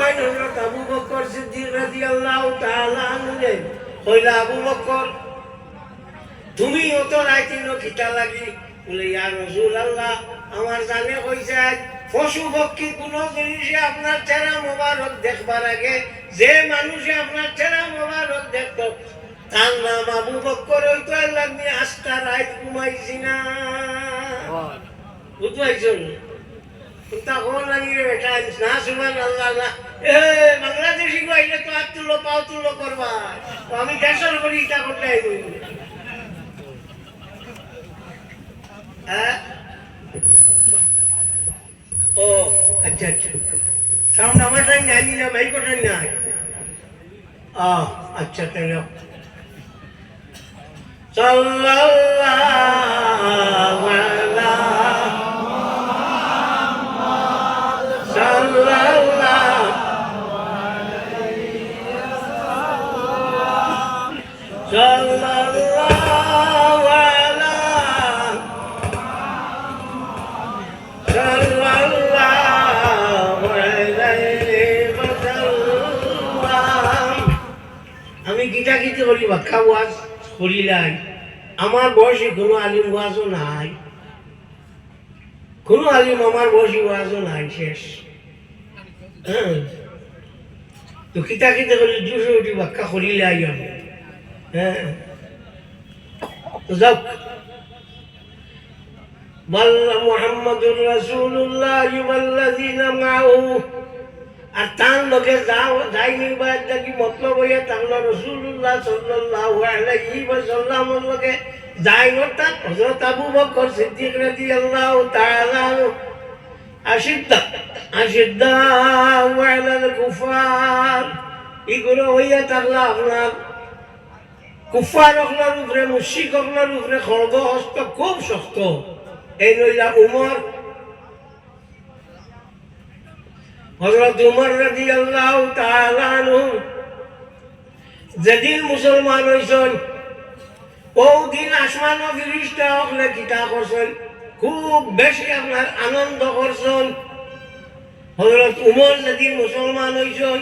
কয় হযরত আবু বকর সিদ্দিক রাদিয়াল্লাহু তাআলা আনহু কইলা আবু বকর তুমি অত রাইতিন খিতা লাগি? বলে ইয়া রাসূলুল্লাহ আমার জানে কইছে পশু পক্ষী কোন জিনিসে আপনার চেহারা মোবারক দেখবার আগে যে মানুষে আপনার চেহারা মোবারক দেখতো তার নাম আবু বকর হইতো লাগনি আস্তা রাইত ঘুমাইছি না। বুঝবাইছেন না সুমান আল্লাহ না এ, বাংলাদেশি কইলে তো আর তুলো, পাও তুলো করবা। তো আমি দেশের করি ইটা করতে হ্যাঁ? ও আচ্ছা আচ্ছা। সাউন্ড আমার টাইম নাই না ভাই কোটাই নাই? আচ্ছা গীতা গীতি হলি বাক্কা ওয়াজ করিলাই আমার বয়সে কোনো আলিম ওয়াজও নাই। কোনো আলিম আমার বয়সে ওয়াজও নাই, শেষ। তো গীতা কিতা হলি দুশো উঠি বাক্কা করিলাই আমি হ্যাঁ তো বল মোহাম্মদুর রসুল্লাহ ওয়াল্লাযীনা মাআহু আর তার লোকে যাও যাইনি বা কি মতলব হইয়া তাহলে রসুল্লাহ আলাইহি ওয়াসাল্লাম লোকে যাই অর্থাৎ হযরত আবু বকর সিদ্দিক রাদিয়াল্লাহু তাআলা আশিদ্দা আশিদ্দা ওয়ালাল কুফার। এগুলো হইয়া থাকলে আপনার কুফার অকলার উপরে মুশিক অকলার উপরে খড়গ হস্ত খুব শক্ত। এই নইলা উমর হজরত উমর রাজি আল্লাহ যেদিন মুসলমান হয়েছেন দিন আসমান ফিরিস্তা হকলে কিতা করছেন, খুব বেশি আপনার আনন্দ করছেন। হজরত উমর যেদিন মুসলমান হয়েছেন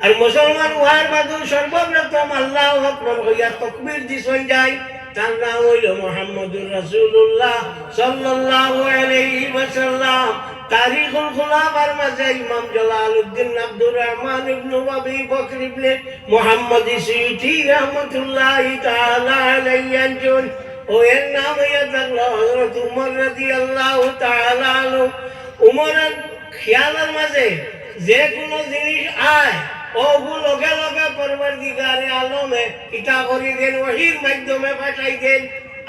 আর মুসলমান হওয়ার বাদু সর্বপ্রথম আল্লাহ আকবর হইয়া তকবির দিছেন যায়, তার নাম হইল মোহাম্মদুর রাসূলুল্লাহ সাল্লাল্লাহু আলাইহি ওয়াসাল্লাম। তারিখুল খুলাফার মাঝে ইমাম জালালউদ্দিন আব্দুর রহমান ইবনে আবি বকর ইবনে মুহাম্মদ সুয়ুতি রাহমাতুল্লাহি তাআলা আলাইহি আনজন ও এর নাম হইয়া থাকল হযরত উমর রাদিয়াল্লাহু তাআলা আনহু। উমরের খেয়ালের মাঝে যে কোনো জিনিস আয় ওগু লগে লগে পরবর্তীকারে আলমে ইটা করি দেন ওহির মাধ্যমে পাঠাই দেন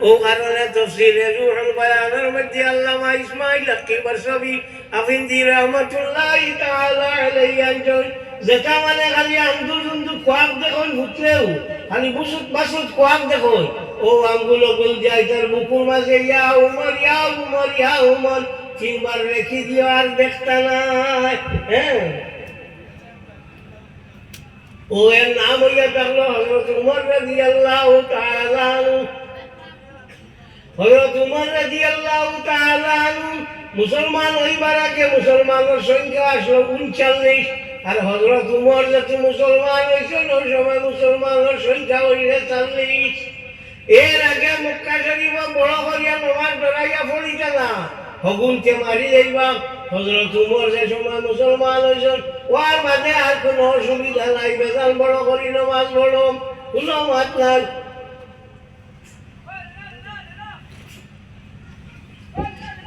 ও কারণে তফসিরে রুহুল বায়ানের মধ্যে আল্লামা ইসমাইল আকিবার ছবি আফিন্দি রহমতুল্লাহ তাআলা আলাইহি আনজন যেটা মানে খালি আন্দুল জন্তু কোয়াক দেখুন ভুতরেও খালি বুসুত বাসুত কোয়াক ও আঙ্গুল গুল যাই তার বুকুর ইয়া উমর ইয়া উমর ইয়া উমর। তিনবার রেখে দিও আর দেখতা নাই হ্যাঁ। ও এর নাম হইয়া থাকল হজরত উমর রাজি আল্লাহ হজরত উমর রাজি আল্লাহ মুসলমান হইবার আগে মুসলমানের সংখ্যা আসলো উনচল্লিশ। আর হজরত উমর যত মুসলমান হয়েছিল ওই সময় মুসলমানের সংখ্যা হইলে চল্লিশ। এর আগে মক্কা শরীফ বড় করিয়া নমাজ ডরাইয়া পড়িতে না। হগুনকে মারি যাইবা হজরত উমর যে সময় মুসলমান হয়েছেন ওয়ার বাদে আর কোনো অসুবিধা নাই, বেজাল বড় করি নমাজ পড়ো, কোনো মাত নাই।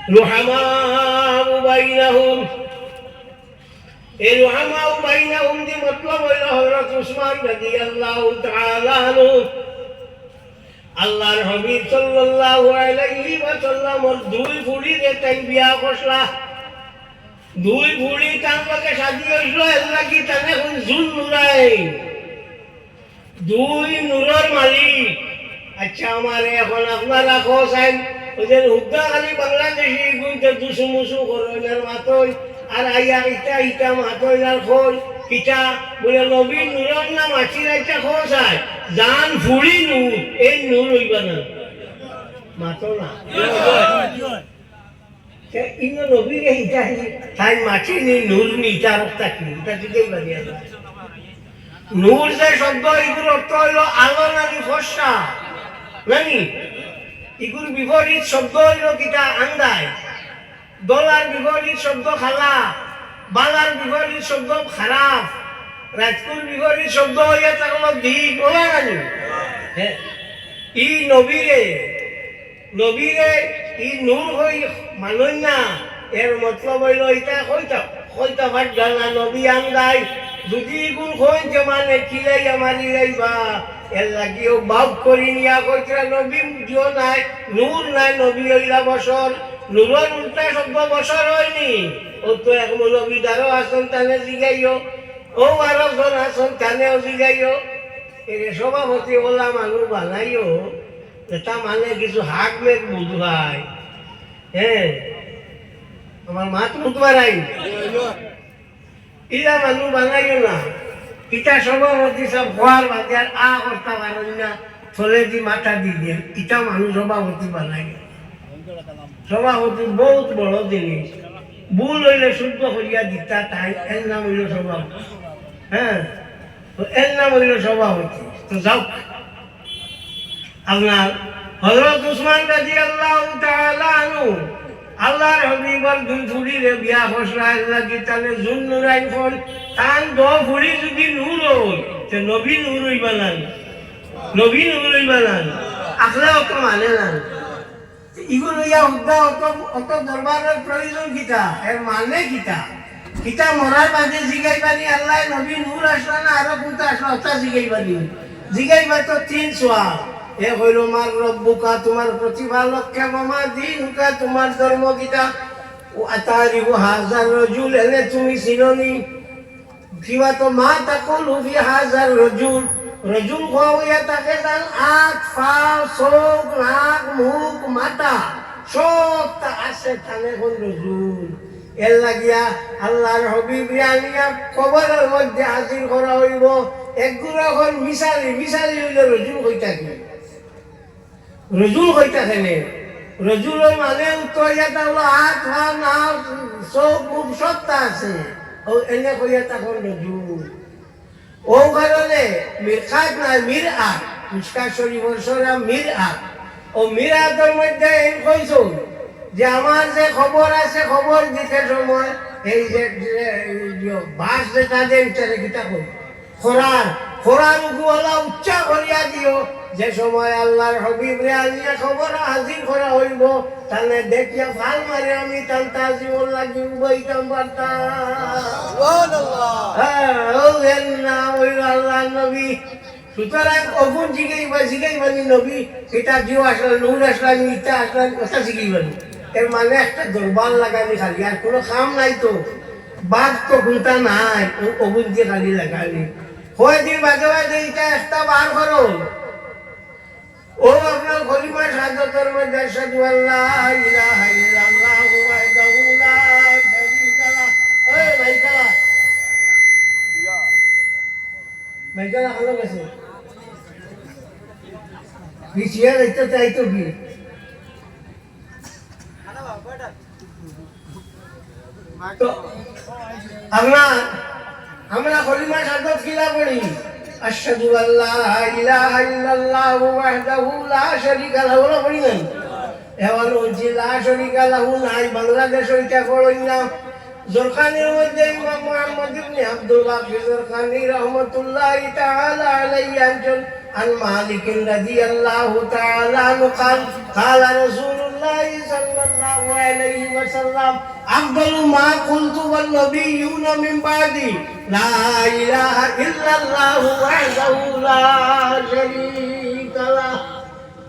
রুহামাউ বাইনাহুম। এই রুহামাউ বাইনাহুম দি মতলব হইল হযরত উসমান রাদিয়াল্লাহু তাআলা আনহু। আল্লাহর হাবিব দুই বুড়িরে তাই বিয়া করছলা দুই বুড়ি তার লগে সাজি হইছিল এগুলা কি তানে কোন জুল নুরাই। দুই নূরের মালিক। আচ্ছা আমার এখন আপনারা খোঁজাইন ওদের হুদ্দা খালি বাংলাদেশি গুনতে দুসু মুসু করোনার মাতই আর আইয়া ইটা ইটা মাতই আর খোঁজ কিটা বলে নবী নূরের নাম আছির একটা খোঁজায় জান ফুড়ি নূর এই নূর হইবা না। মাতো না। ইনো নবীরে ইটা তাই মাছি নি নূর নি, ইটা রক্তা কি, ইটা দিকেই বাড়িয়া নূর যে শব্দ এগুলো অর্থ হইল আলো নাকি ফসা নানি এগুলোর বিপরীত শব্দ হইল কিটা আন্দায়। দলার বিপরীত শব্দ খালা বালার বিপরীত শব্দ খারাপ রাজকুর বিপরীত শব্দ হইয়া থাকল দিক ওলা নানি হ্যাঁ ই নবীরে নবীরে ই নূর হই মানুষ না এর মতলব হইল এটা কইতা কইতা ভাট গানা নবী আন্দায়। যদি গুণ কইতে মানে কিলাই আমারি যাইবা এর লাগিও বাপ করি নিয়া কইতরা নবী জিও নাই, নূর নাই, নবী হইলা বছর। নূরের উল্টা শব্দ বছর হয়নি। ও তো এক মৌলবীদারও আসন তানে জিগাইও। ও আরও আসন তানেও জিগাইও। এর সভাপতি ওলা মানুষ বানাইও। এটা মানে কিছু হাক মেঘ বুঝায় হ্যাঁ আমার মা তো বুধবার আই ইলা মানুষ বানাইও না। ইটা সভাপতি সব হওয়ার বাদে আর আ করতে পারেন না। থলে দি মাথা দি দিয়ে। ইটা মানুষ সভাপতি বানাই সভাপতি বহুত বড় জিনিস। ভুল হইলে শুদ্ধ করিয়া দিতা, তাই এর নাম হইল সভাপতি। হ্যাঁ? এর নাম হইল সভাপতি। তো যাও আপনার হজরত উসমান রাজি আল্লাহ তাআলা আল্লাহর হবিবর দুই ফুড়িরে বিয়া ফসলায় লাগি তাহলে জুন নুরাইন ফোন তান দ ফুড়ি যদি নূর হই তে নবী নূর হইবা না নবী নূর হইবা না আখলা অত মানে না ইগুলো ইয়া হুদ্দা অত অত দরবারের প্রয়োজন কিতা? এর মানে কিতা? কিতা মরার বাদে জিগাইবানি আল্লাহ নবী নূর আসলা না আরও কোনটা আসলা ওটা জিগাইবানি জিগাইবা তো তিন সোয়াল। এ হইল মার রব্বুকা, তোমার প্রতিপালককে মামা দিনকা, তোমার ধর্ম গীতা ও আতারিবু হাজার রজুল, এনে তুমি চিননি। কিবা তো মা তাকুল হুফি হাজার রজুল। রজুল হইয়া তাকে তার আট পা চোখ, নাক, মুখ, মাথা সব তা আছে তানে কোন রজুল এর লাগিয়া আল্লাহর হবিব আনিয়া কবরের মধ্যে হাজির করা হইব। একগুলো হল মিশালি মিশালি হইলে রজুল হই থাকে রজুল হই থাকে নে? রজুলের মানে উত্তর ইয়াটা হলো হাত পা নাক চোখ মুখ সবটা আছে। ও এনে কইয়া তখন রজুল ও কারণে মিরখাত না মির আট মুস্কা শরীফর সরা মির আট ও মির আটের মধ্যে এই কইছো যে আমার যে খবর আছে খবর দিতে সময় এই যে বাস যে তাদের উচ্চারে গীতা কই খোরার খোরার উপওয়ালা উচ্চা করিয়া দিও। যে সময় আল্লাহর হবিব রে আনিয়া খবর হাজির করা হইব তাহলে দেখিয়া ভালো মারে আমি তাল তাজিমর লাগি উবাইতাম পারতাম হ্যাঁ, ও এর নাম হইল আল্লাহর নবী। সুতরাং অগুন জিগাইবা জিগাইবানি নবী এটা জিও আসলাম নূর আসলাম ইটা আসলাম কথা জিগাইবানি এর মানে একটা দরবার লাগানি খালি আর কোনো কাম নাই তো। বাঘ তো ঘুমটা নাই, ও অগুন দিয়ে খালি লাগানি কয়দিন বাজে বাজে এটা একটা বার করো। ও আপনার গরিমার সাধকের মধ্যে সাধু আল্লাহ ইলাহা ইল্লাল্লাহু ওয়াহদাহু লা শারীকা লাহ এই ভাইকালা ভাইকালা ভালো গেছে। পিছিয়ে আমরা আমরা গরিমার সাধক কিলা করি আশহাদু আল্লাহ ইলাহা ইল্লাল্লাহু ওয়াহদাহু লা শারীকা লাহু না করি নাই এবার বলছি লা শারীকা লাহু নাই বাংলাদেশ ওইটা করই না জরখানির মধ্যে ইমাম মুহাম্মদ ইবনে আব্দুল বাকি জরখানি রহমতুল্লাহ তাআলা আলাইহি আনজন عن مالك رضي الله تعالى عنه قال قال رسول الله صلى الله عليه وسلم أفضل ما كنت والنبيون من بعدي لا إله إلا الله وحده لا شريك له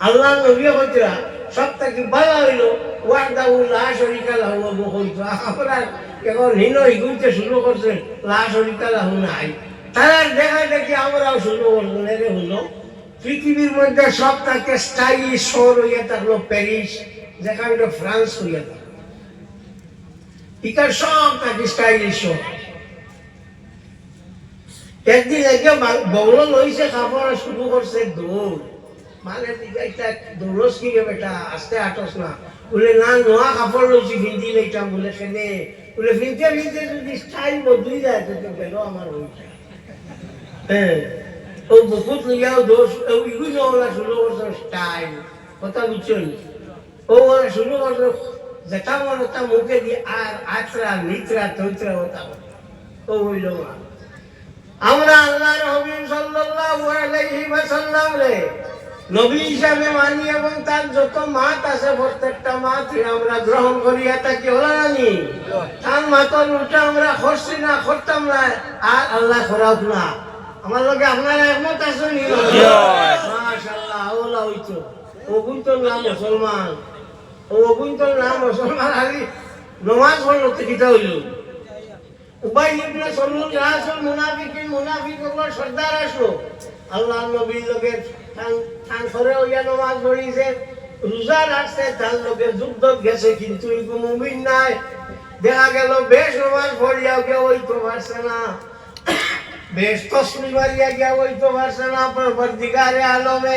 الله نبي خجرا সবথেকে ভালো হইল ওয়াহদাহু লা শরীকা লাহু আবু খৈফা আপনার কেবল হীন হিগুলতে শুরু করছেন, লা শরীকা লাহু নাই। তারা দেখা দেখি আমরাও শুরু করলেন এর হলো পৃথিবীর মধ্যে সব থেকে স্টাইলিশ শহর হইয়া থাকল প্যারিস যেখানটা ফ্রান্স হইয়া থাকল। ইকার সব থেকে স্টাইলিশ একদিন একে বংল লইছে খাবার শুরু করছে দৌড়। মানে দৌড়স কি বেটা, আস্তে আটস না। বলে, না, নোয়া কাপড় লইছি ফিন্দি লইতাম। বলে সেনে বলে ফিনতে ফিনতে যদি স্টাইল বদলি যায়, তো গেল আমার ওইটা। হ্যাঁ। ও বহুত লইয়াও দোষ ইগুলো ওরা শুরু করছে স্টাইল কথা বুঝছ ও ওরা শুরু করছে আচরা নিচরা ওটা ও হইল আমরা আল্লাহর হবিব সাল্লাল্লাহু আলাইহি ওয়াসাল্লাম রে নবী হিসাবে মানি এবং তার যত মাত আছে প্রত্যেকটা মাত আমরা গ্রহণ করিয়া থাকি ওলা নানি তার মাতর উল্টা আমরা করছি না করতাম না আর আল্লাহ খরাব না আমার লগে আপনারা একমত আছেন নি মাশাআল্লাহ ওলা হইতো ওগুন তোর নাম মুসলমান ও তোর নাম মুসলমান আলি নমাজ তো কিতা হইল? উবাই ইবনে সলুল রাসুল মুনাফিকিন মুনাফিকগুলোর সর্দার আসলো। আল্লাহ নবীর লোকে থান করে ওইয়া নমাজ পড়িছে, রোজা রাখছে, তার লোকে যুদ্ধ গেছে, কিন্তু মুমিন নাই। দেখা গেল, বেশ নমাজ পড়িয়া গিয়া ওই তো পারছে না। বেশ তসমি মারিয়া গিয়া ওই তো পারছে না, পরবর্তীকারে আলমে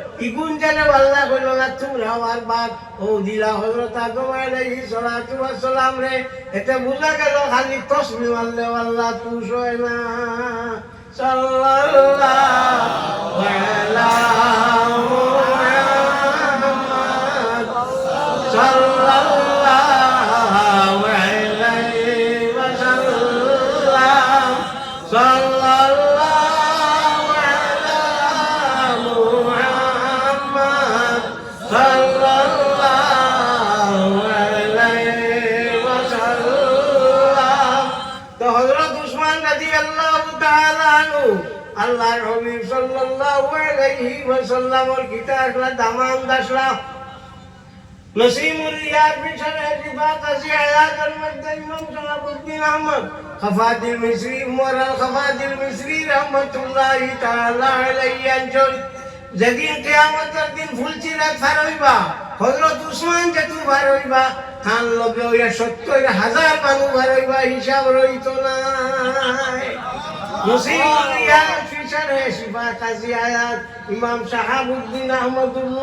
ইগুন জানে আল্লাহ কইল না তোমরা আমার বাপ ও দিলা হজরত আদম আলাইহি সালাতু ওয়া সালাম রে। এতে বুঝা গেল, খালি তসমি মারলে আল্লাহ তুষ হয় না। সাল্লাল্লাহু আলা মুহাম্মাদ। সাল্লাল্লাহু আল্লাহর হাবিব সাল্লাল্লাহু আলাইহি ওয়াসাল্লামের কিতাব দামান দাসলা নসিমুল রিয়াদ বিশাল ইতিফাক আসি আয়াতের মধ্যে ইমাম শাহাবুদ্দিন আহমদ। খফাদিল মিসরি মোরাল খফাদিল মিসরি, রহমতুল্লাহি তাআলা আলাইহি আনজল যেদিন কিয়ামতের দিন ফুলচিরাত ফার হইবা, হযরত উসমান যেতু ফার হইবা, তার লগে হইয়া সত্তর হাজার মানুষ ফার হইবা, হিসাব রইত في شرح شفاء قاضي حيات إمام شحاب الدين أحمد بن